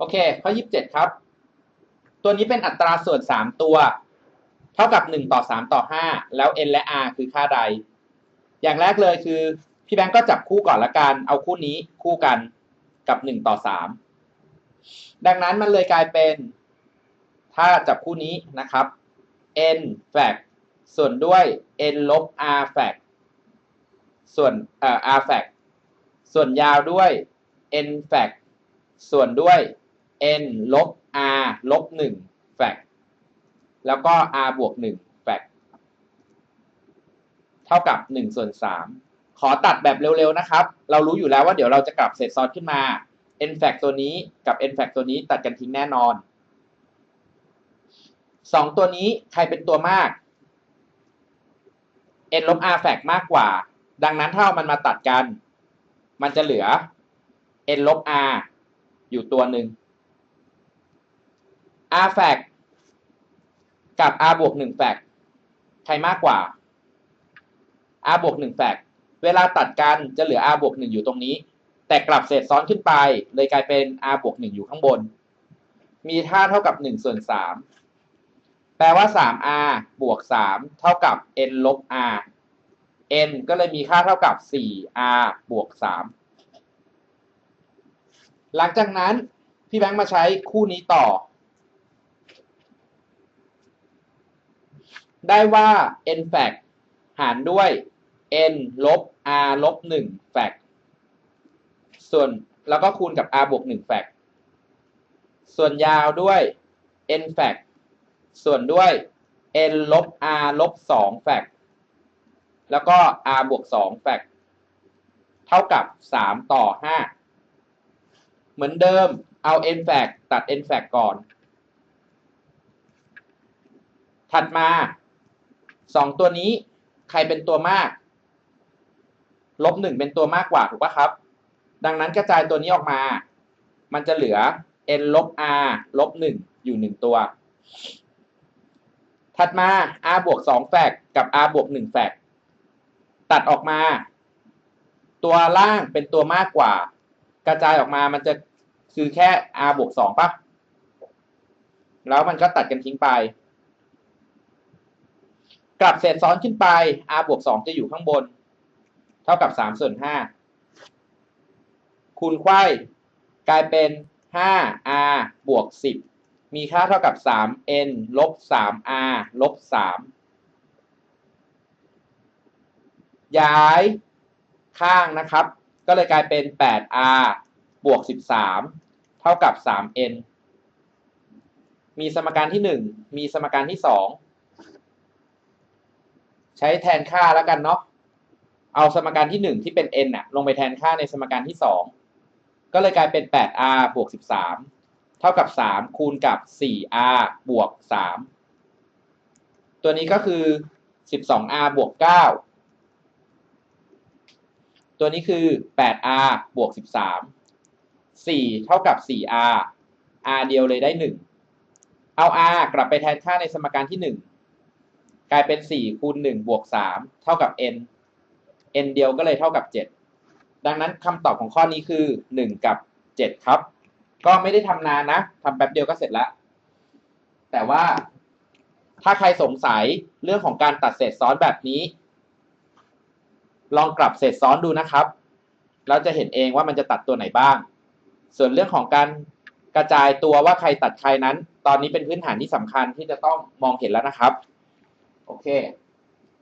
โอเค ข้อ 27 ครับ ตัวนี้เป็นอัตราส่วน 3 ตัว เท่ากับ 1 ต่อ 3 ต่อ 5 แล้ว n และ r คือค่าใด อย่างแรกเลยคือพี่แบงก์ก็จับคู่ก่อนละกัน เอาคู่นี้คู่กันกับ 1 ต่อ 3 ดังนั้นมันเลยกลายเป็น ถ้าจับคู่นี้นะครับ n แฟกส่วนด้วย n ลบ r แฟกส่วนเอ่อ r แฟกส่วนยาวด้วย n แฟกส่วนด้วย n ลบ r ลบ1แฟกแล้วก็ r บวก1แฟกเท่ากับ1ส่วน3ขอตัดแบบเร็วๆนะครับ เรารู้อยู่แล้วว่าเดี๋ยวเราจะกลับเศษซ้อนขึ้นมา n แฟกตัวนี้กับ n แฟกตัวนี้ตัดกันทิ้งแน่นอน 2 ตัวนี้ใครเป็นตัวมาก n ลบ r แฟกมากกว่า ดังนั้นถ้าเอามันมาตัดกัน มันจะเหลือ n ลบ r อยู่ตัวหนึ่ง r แฟกกับ r บวก1แฟกใครมากกว่า r บวก1แฟกเวลาตัดกันจะเหลือ r บวก1อยู่ตรงนี้ แต่กลับเศษซ้อนขึ้นไป เลยกลายเป็น r บวก1อยู่ข้างบน มีค่าเท่ากับ1ส่วน3แปลว่า 3r บวก 3 เท่ากับ n ลบ r n ก็เลยมีค่าเท่ากับ 4r บวก 3 หลังจากนั้น พี่แบงค์มาใช้คู่นี้ต่อ ได้ว่า n แฟกหารด้วย n ลบ r ลบ1แฟกส่วนแล้วก็คูณกับ r บวก1แฟกส่วนยาวด้วย n แฟกส่วนด้วย n ลบ r ลบ2แฟกแล้วก็ r บวก2แฟกเท่ากับ 3 ต่อ 5 เหมือนเดิมเอา n แฟกตัด n แฟกก่อน ถัดมา 2ตัวนี้ใครเป็นตัวมาก ลบ1เป็นตัวมากกว่าถูกปะครับ ดังนั้นกระจายตัวนี้ออกมา มันจะเหลือ n ลบ r ลบ1อยู่1ตัว ถัดมา r บวก2แฟกกับ r บวก1แฟกตัดออกมา ตัวล่างเป็นตัวมากกว่า กระจายออกมามันจะคือแค่ r บวก2ป่ะแล้วมันก็ตัดกันทิ้งไป กลับเศษซ้อนขึ้นไป r บวก2จะอยู่ข้างบน เท่ากับ3ส่วน5คูณไขว้กลายเป็น 5r บวก 10 มีค่าเท่ากับ 3n ลบ 3r ลบ 3 ย้ายข้างนะครับ ก็เลยกลายเป็น 8r บวก 13 เท่ากับ 3n มีสมการที่ 1 มีสมการที่ 2 ใช้แทนค่าแล้วกันเนาะเอาสมการที่ 1 ที่เป็น n น่ะลงไปแทนค่าในสมการที่ 2 ก็เลยกลายเป็น 8r บวก 13 เท่ากับ 3 คูณกับ 4r บวก 3 ตัวนี้ก็คือ 12r บวก 9 ตัวนี้คือ 8r บวก 13 4 เท่ากับ 4r r เดียวเลยได้ 1 เอา r กลับไปแทนค่าในสมการที่ 1 กลายเป็น4คูณ1บวก3เท่ากับ n n เดียวก็เลยเท่ากับ7ดังนั้นคำตอบของข้อนี้คือ1กับ7ครับ ก็ไม่ได้ทำนานนะทำแป๊บเดียวก็เสร็จแล้ว แต่ว่าถ้าใครสงสัยเรื่องของการตัดเศษซ้อนแบบนี้ ลองกลับเศษซ้อนดูนะครับแล้วจะเห็นเองว่ามันจะตัดตัวไหนบ้าง ส่วนเรื่องของการกระจายตัวว่าใครตัดใครนั้น ตอนนี้เป็นพื้นฐานที่สำคัญที่จะต้องมองเห็นแล้วนะครับ โอเค